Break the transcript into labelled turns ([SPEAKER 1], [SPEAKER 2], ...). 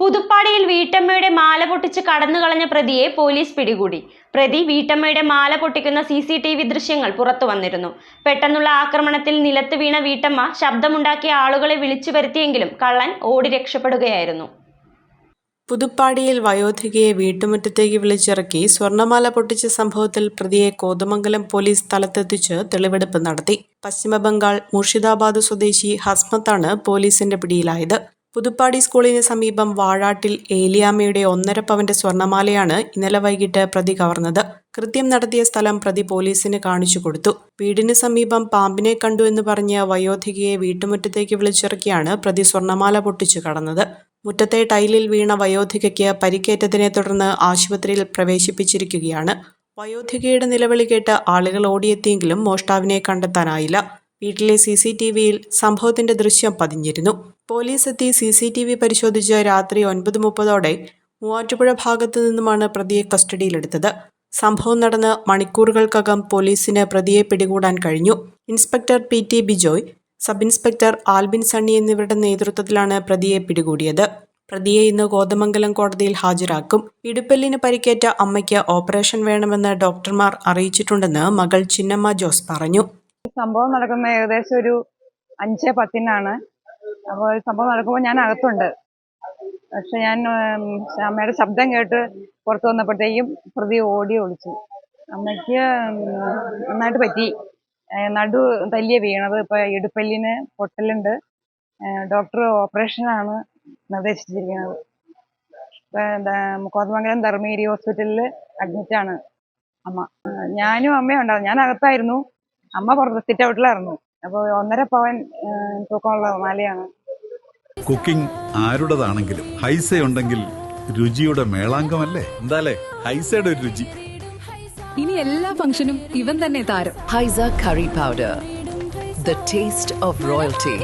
[SPEAKER 1] പുതുപ്പാടിയിൽ വീട്ടമ്മയുടെ മാല പൊട്ടിച്ച് കടന്നുകളഞ്ഞ പ്രതിയെ പോലീസ് പിടികൂടി. പ്രതി വീട്ടമ്മയുടെ മാല പൊട്ടിക്കുന്ന സി സി ടി വി ദൃശ്യങ്ങൾ പുറത്തു വന്നിരുന്നു. പെട്ടെന്നുള്ള ആക്രമണത്തിൽ നിലത്ത് വീണ വീട്ടമ്മ ശബ്ദമുണ്ടാക്കിയ ആളുകളെ വിളിച്ചു വരുത്തിയെങ്കിലും കള്ളൻ ഓടി രക്ഷപ്പെടുകയായിരുന്നു.
[SPEAKER 2] പുതുപ്പാടിയിൽ വയോധികയെ വീട്ടുമുറ്റത്തേക്ക് വിളിച്ചിറക്കി സ്വർണമാല പൊട്ടിച്ച സംഭവത്തിൽ പ്രതിയെ കോതമംഗലം പോലീസ് സ്ഥലത്തെത്തിച്ച് തെളിവെടുപ്പ് നടത്തി. പശ്ചിമബംഗാൾ മുർഷിദാബാദ് സ്വദേശി ഹസ്മത്താണ് പോലീസിന്റെ പിടിയിലായത്. പുതുപ്പാടി സ്കൂളിന് സമീപം വാഴാട്ടിൽ ഏലിയാമ്മയുടെ ഒന്നര പവന്റെ സ്വർണമാലയാണ് ഇന്നലെ വൈകിട്ട് പ്രതി കവർന്നത്. കൃത്യം നടത്തിയ സ്ഥലം പ്രതി പോലീസിന് കാണിച്ചു കൊടുത്തു. വീടിന് സമീപം പാമ്പിനെ കണ്ടു എന്ന് പറഞ്ഞ് വയോധികയെ വീട്ടുമുറ്റത്തേക്ക് വിളിച്ചിറക്കിയാണ് പ്രതി സ്വർണമാല പൊട്ടിച്ചു കടന്നത്. മുറ്റത്തെ ടൈലിൽ വീണ വയോധികയ്ക്ക് പരിക്കേറ്റതിനെ തുടർന്ന് ആശുപത്രിയിൽ പ്രവേശിപ്പിച്ചിരിക്കുകയാണ്. വയോധികയുടെ നിലവിളി കേട്ട് ആളുകൾ ഓടിയെത്തിയെങ്കിലും മോഷ്ടാവിനെ കണ്ടെത്താനായില്ല. വീട്ടിലെ സി സി ടി വിയിൽ സംഭവത്തിന്റെ ദൃശ്യം പതിഞ്ഞിരുന്നു. പോലീസ് എത്തി സി സി ടി വി പരിശോധിച്ച് രാത്രി ഒൻപത് മുപ്പതോടെ മൂവാറ്റുപുഴ ഭാഗത്തു നിന്നുമാണ് പ്രതിയെ കസ്റ്റഡിയിലെടുത്തത്. സംഭവം നടന്ന് മണിക്കൂറുകൾക്കകം പോലീസിന് പ്രതിയെ പിടികൂടാൻ കഴിഞ്ഞു. Inspector P T Bijoy sub inspector Albin Sunny എന്നിവരുടെ നേതൃത്വത്തിലാണ് പ്രതിയെ പിടികൂടിയത്. പ്രതിയെ ഇന്ന് കോതമംഗലം കോടതിയിൽ ഹാജരാക്കും. ഇടുപ്പല്ലിന് പരിക്കേറ്റ അമ്മയ്ക്ക് ഓപ്പറേഷൻ വേണമെന്ന് ഡോക്ടർമാർ അറിയിച്ചിട്ടുണ്ടെന്ന് മകൾ ചിന്നമ്മ ജോസ് പറഞ്ഞു.
[SPEAKER 3] സംഭവം നടക്കുന്ന ഏകദേശം ഒരു അഞ്ച് പത്തിനാണ്. അപ്പോൾ സംഭവം നടക്കുമ്പോൾ ഞാൻ അകത്തുണ്ട്. പക്ഷെ ഞാൻ അമ്മയുടെ ശബ്ദം കേട്ട് പുറത്തു വന്നപ്പോഴത്തേക്കും പ്രതി ഓടി ഒളിച്ചു. അമ്മയ്ക്ക് നന്നായിട്ട് പറ്റി. നടു തല്ലിയ വീണത്. ഇപ്പൊ ഇടുപ്പല്ലിന് പൊട്ടലുണ്ട്. ഡോക്ടർ ഓപ്പറേഷനാണ് നിർദ്ദേശിച്ചിരിക്കുന്നത്. ഇപ്പൊ കോതമംഗലം ധർമ്മേരി ഹോസ്പിറ്റലിൽ അഡ്മിറ്റാണ് അമ്മ. ഞാനും അമ്മയും ഞാൻ അകത്തായിരുന്നു. അമ്മ പുറത്ത് സിറ്റ് ഔട്ടിലായിരുന്നു അപ്പോൾ ഒന്നര പവൻ തൂക്കമുള്ള മാലയാണ്.
[SPEAKER 4] കുക്കിംഗ് ആരുടേതാണെങ്കിലും ഹൈസ ഉണ്ടെങ്കിൽ രുചിയുടെ മേളാങ്കമല്ലേ? എന്താലേ? ഹൈസയുടെ ഒരു രുചി.
[SPEAKER 5] ഇനി എല്ലാ ഫംഗ്ഷനും ഇവൻ തന്നെ താരം.
[SPEAKER 6] Haisa curry powder the taste of royalty.